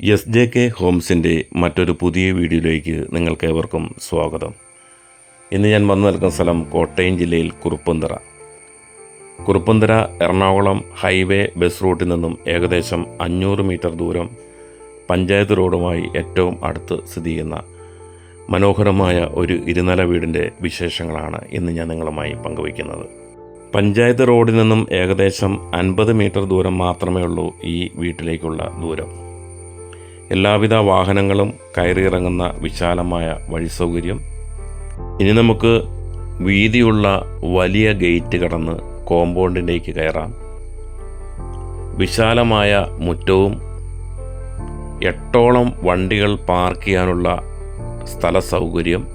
S J K ഹോംസിന്റെ മറ്റൊരു പുതിയ വീഡിയോയിലേക്ക് നിങ്ങൾക്ക് ഏവർക്കും സ്വാഗതം. ഇന്ന് ഞാൻ വന്നു നിൽക്കുന്ന സ്ഥലം കോട്ടയം ജില്ലയിൽ കുറുപ്പന്തറ. കുറുപ്പന്തറ എറണാകുളം ഹൈവേ ബസ് റൂട്ടിൽ നിന്നും ഏകദേശം അഞ്ഞൂറ് മീറ്റർ ദൂരം പഞ്ചായത്ത് റോഡുമായി ഏറ്റവും അടുത്ത് സ്ഥിതി ചെയ്യുന്ന മനോഹരമായ ഒരു ഇരുനില വീടിന്റെ വിശേഷങ്ങളാണ് ഇന്ന് ഞാൻ നിങ്ങളുമായി പങ്കുവയ്ക്കുന്നത്. പഞ്ചായത്ത് റോഡിൽ നിന്നും ഏകദേശം അൻപത് മീറ്റർ ദൂരം മാത്രമേ ഉള്ളൂ ഈ വീട്ടിലേക്കുള്ള ദൂരം. എല്ലാവിധ വാഹനങ്ങളും കയറിയിറങ്ങുന്ന വിശാലമായ വഴി സൗകര്യം ഇനി നമുക്ക് വീതിയുള്ള വലിയ ഗേറ്റ് കടന്ന് കോമ്പൗണ്ടിലേക്ക് കയറാം. വിശാലമായ മുറ്റവും എട്ടോളം വണ്ടികൾ പാർക്ക് ചെയ്യാനുള്ള സ്ഥല സൗകര്യം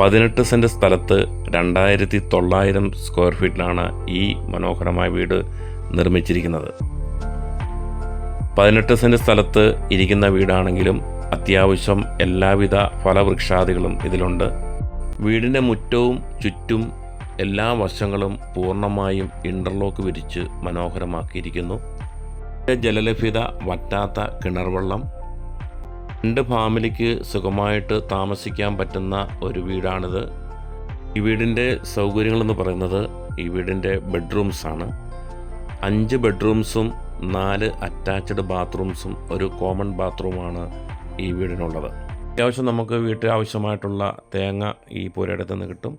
പതിനെട്ട് സെന്റ് സ്ഥലത്ത് രണ്ടായിരത്തി തൊള്ളായിരം സ്ക്വയർ ഫീറ്റിലാണ് ഈ മനോഹരമായ വീട് നിർമ്മിച്ചിരിക്കുന്നത്. പതിനെട്ട് സെന്റ് സ്ഥലത്ത് ഇരിക്കുന്ന വീടാണെങ്കിലും അത്യാവശ്യം എല്ലാവിധ ഫലവൃക്ഷാദികളും ഇതിലുണ്ട്. വീടിന്റെ മുറ്റവും ചുറ്റും എല്ലാ വശങ്ങളും പൂർണമായും ഇന്റർലോക്ക് വിരിച്ച് മനോഹരമാക്കിയിരിക്കുന്നു. ജലലഭ്യത വറ്റാത്ത കിണർവെള്ളം. രണ്ട് ഫാമിലിക്ക് സുഖമായിട്ട് താമസിക്കാൻ പറ്റുന്ന ഒരു വീടാണിത്. ഈ വീടിന്റെ സൗകര്യങ്ങളെന്ന് പറയുന്നത് ഈ വീടിന്റെ ബെഡ്റൂംസാണ് അഞ്ച് ബെഡ്റൂംസും നാല് അറ്റാച്ച്ഡ് ബാത്റൂംസും ഒരു കോമൺ ബാത്റൂമാണ് ഈ വീടിനുള്ളത്. അത്യാവശ്യം നമുക്ക് വീട്ടിൽ ആവശ്യമായിട്ടുള്ള തേങ്ങ ഈ പുരയിടത്തു നിന്ന് കിട്ടും.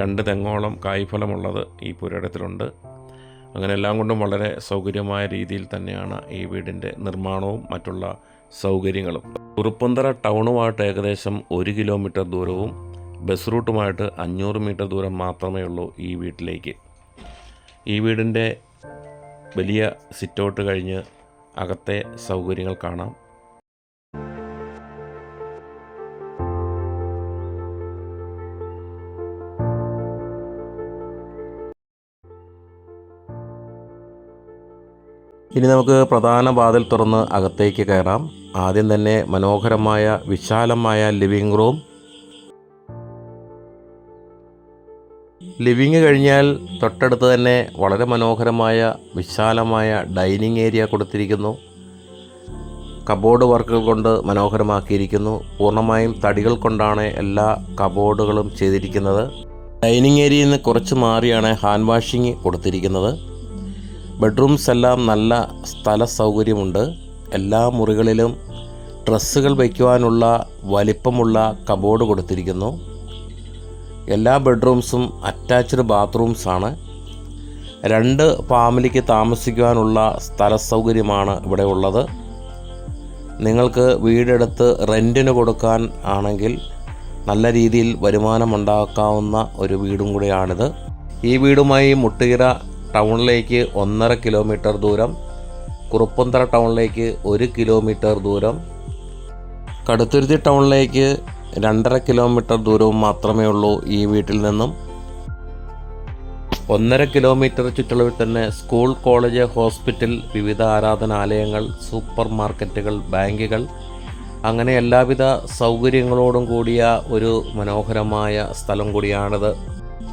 രണ്ട് തെങ്ങോളം കായ്ഫലമുള്ളത് ഈ പുരയിടത്തിലുണ്ട്. അങ്ങനെ എല്ലാം കൊണ്ടും വളരെ സൗകര്യമായ രീതിയിൽ തന്നെയാണ് ഈ വീടിന്റെ നിർമ്മാണവും മറ്റുള്ള സൗകര്യങ്ങളും. കുറുപ്പന്തറ ടൗണുമായിട്ട് ഏകദേശം ഒരു കിലോമീറ്റർ ദൂരവും ബസ് റൂട്ടുമായിട്ട് അഞ്ഞൂറ് മീറ്റർ ദൂരം മാത്രമേ ഉള്ളൂ ഈ വീട്ടിലേക്ക്. ഈ വീടിന്റെ വലിയ സിറ്റൗട്ട് കഴിഞ്ഞ് അകത്തെ സൗകര്യങ്ങൾ കാണാം. ഇനി നമുക്ക് പ്രധാന വാതിൽ തുറന്ന് അകത്തേക്ക് കയറാം. ആദ്യം തന്നെ മനോഹരമായ വിശാലമായ ലിവിംഗ് റൂം ലിവിങ് കഴിഞ്ഞാൽ തൊട്ടടുത്ത് തന്നെ വളരെ മനോഹരമായ വിശാലമായ ഡൈനിങ് ഏരിയ കൊടുത്തിരിക്കുന്നു. കബോർഡ് വർക്കുകൾ കൊണ്ട് മനോഹരമാക്കിയിരിക്കുന്നു. പൂർണമായും തടികൾ കൊണ്ടാണ് എല്ലാ കബോർഡുകളും ചെയ്തിരിക്കുന്നത്. ഡൈനിങ് ഏരിയയിൽ നിന്ന് കുറച്ച് മാറിയാണ് ഹാൻഡ് വാഷിംഗ് കൊടുത്തിരിക്കുന്നത്. ബെഡ്റൂംസ് എല്ലാം നല്ല സ്ഥല സൗകര്യമുണ്ട് എല്ലാ മുറികളിലും ഡ്രസ്സുകൾ വയ്ക്കുവാനുള്ള വലിപ്പമുള്ള കബോർഡ് കൊടുത്തിരിക്കുന്നു. എല്ലാ ബെഡ്റൂംസും അറ്റാച്ച്ഡ് ബാത്റൂംസാണ്. രണ്ട് ഫാമിലിക്ക് താമസിക്കുവാനുള്ള സ്ഥല സൗകര്യമാണ് ഇവിടെ ഉള്ളത്. നിങ്ങൾക്ക് വീടെടുത്ത് റെന്റിന് കൊടുക്കാൻ ആണെങ്കിൽ നല്ല രീതിയിൽ വരുമാനമുണ്ടാക്കാവുന്ന ഒരു വീടും കൂടിയാണിത്. ഈ വീടുമായി മുട്ടുകിര ടൗണിലേക്ക് ഒന്നര കിലോമീറ്റർ ദൂരം കുറുപ്പന്തറ ടൗണിലേക്ക് ഒരു കിലോമീറ്റർ ദൂരം കടുത്തുരുത്തി ടൗണിലേക്ക് രണ്ടര കിലോമീറ്റർ ദൂരവും മാത്രമേ ഉള്ളൂ ഈ വീട്ടിൽ നിന്നും. ഒന്നര കിലോമീറ്റർ ചുറ്റളവിൽ തന്നെ സ്കൂൾ കോളേജ് ഹോസ്പിറ്റൽ വിവിധ ആരാധനാലയങ്ങൾ സൂപ്പർ മാർക്കറ്റുകൾ ബാങ്കുകൾ. അങ്ങനെ എല്ലാവിധ സൗകര്യങ്ങളോടും കൂടിയ ഒരു മനോഹരമായ സ്ഥലം കൂടിയാണിത്.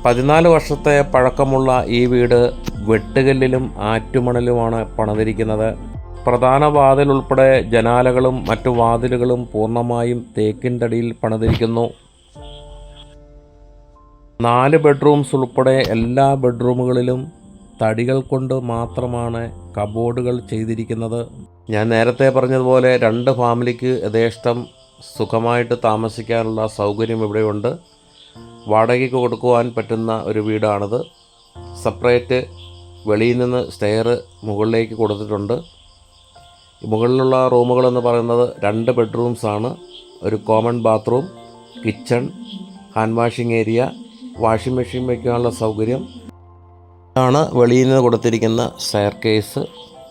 പതിനാല് വർഷത്തെ പഴക്കമുള്ള ഈ വീട് വെട്ടുകല്ലിലും ആറ്റുമണലുമാണ് പണിതിരിക്കുന്നത്. പ്രധാന വാതിൽ ഉൾപ്പെടെ ജനാലകളും മറ്റു വാതിലുകളും പൂർണമായും തേക്കിൻ തടിയിൽ പണിതിരിക്കുന്നു. നാല് ബെഡ്റൂംസ് ഉൾപ്പെടെ എല്ലാ ബെഡ്റൂമുകളിലും തടികൾ കൊണ്ട് മാത്രമാണ് കബോർഡുകൾ ചെയ്തിരിക്കുന്നത്. ഞാൻ നേരത്തെ പറഞ്ഞതുപോലെ രണ്ട് ഫാമിലിക്ക് യഥേഷ്ടം സുഖമായിട്ട് താമസിക്കാനുള്ള സൗകര്യം ഇവിടെയുണ്ട്. വാടകയ്ക്ക് കൊടുക്കുവാൻ പറ്റുന്ന ഒരു വീടാണിത്. സെപ്പറേറ്റ് വെളിയിൽ നിന്ന് സ്റ്റെയർ മുകളിലേക്ക് കൊടുത്തിട്ടുണ്ട്. മുകളിലുള്ള റൂമുകളെന്ന് പറയുന്നത് രണ്ട് ബെഡ്റൂംസാണ് ഒരു common bathroom kitchen hand washing area washing machine വയ്ക്കാനുള്ള സൗകര്യം. ആണ് വെളിയിൽ നിന്ന് കൊടുത്തിരിക്കുന്ന സ്റ്റെയർ കേസ്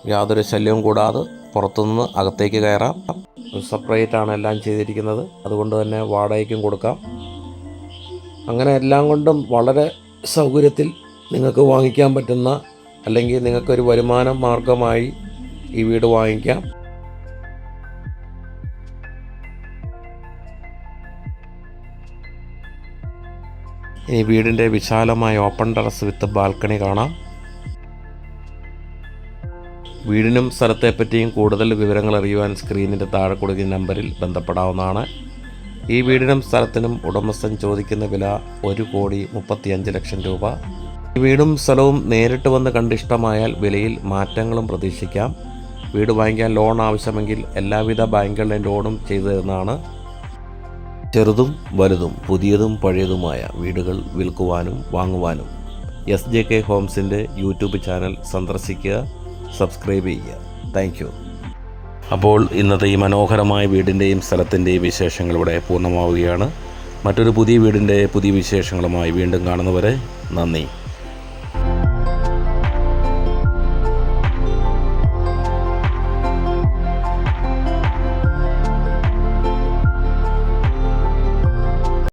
യാതൊരു ശല്യവും കൂടാതെ പുറത്തുനിന്ന് അകത്തേക്ക് കയറാം. സെപ്പറേറ്റ് ആണ് എല്ലാം ചെയ്തിരിക്കുന്നത്. അതുകൊണ്ട് തന്നെ വാടകയ്ക്കും കൊടുക്കാം. അങ്ങനെ എല്ലാം കൊണ്ടും വളരെ സൗകര്യത്തിൽ നിങ്ങൾക്ക് വാങ്ങിക്കാൻ പറ്റുന്ന അല്ലെങ്കിൽ നിങ്ങൾക്കൊരു വരുമാന മാർഗമായി ഈ വീട് വാങ്ങിക്കാം. ഈ വീടിന്റെ വിശാലമായ ഓപ്പൺ ടെറസ് വിത്ത് ബാൽക്കണി കാണാം. വീടിനും സ്ഥലത്തെപ്പറ്റിയും കൂടുതൽ വിവരങ്ങൾ അറിയുവാൻ സ്ക്രീനിന്റെ താഴെ കൊടുക്കുന്ന നമ്പറിൽ ബന്ധപ്പെടാവുന്നതാണ്. ഈ വീടിനും സ്ഥലത്തിനും ഉടമസ്ഥൻ ചോദിക്കുന്ന വില ഒരു കോടി മുപ്പത്തിയഞ്ച് ലക്ഷം രൂപ. ഈ വീടും സ്ഥലവും നേരിട്ട് വന്ന് കണ്ടിഷ്ടമായാൽ വിലയിൽ മാറ്റങ്ങളും പ്രതീക്ഷിക്കാം. വീട് വാങ്ങിക്കാൻ ലോൺ ആവശ്യമെങ്കിൽ എല്ലാവിധ ബാങ്കുകളുടെയും ലോണും ചെയ്തു തരുന്നതാണ്. ചെറുതും വലുതും പുതിയതും പഴയതുമായ വീടുകൾ വിൽക്കുവാനും വാങ്ങുവാനും എസ് ജെ കെ ഹോംസിന്റെ യൂട്യൂബ് ചാനൽ സന്ദർശിക്കുക സബ്സ്ക്രൈബ് ചെയ്യുക. Thank you. അപ്പോൾ ഇന്നത്തെ ഈ മനോഹരമായ വീടിന്റെയും സ്ഥലത്തിന്റെയും വിശേഷങ്ങൾ ഇവിടെ പൂർണമാവുകയാണ്. മറ്റൊരു പുതിയ വീടിന്റെ പുതിയ വിശേഷങ്ങളുമായി വീണ്ടും കാണുന്നവരെ നന്ദി.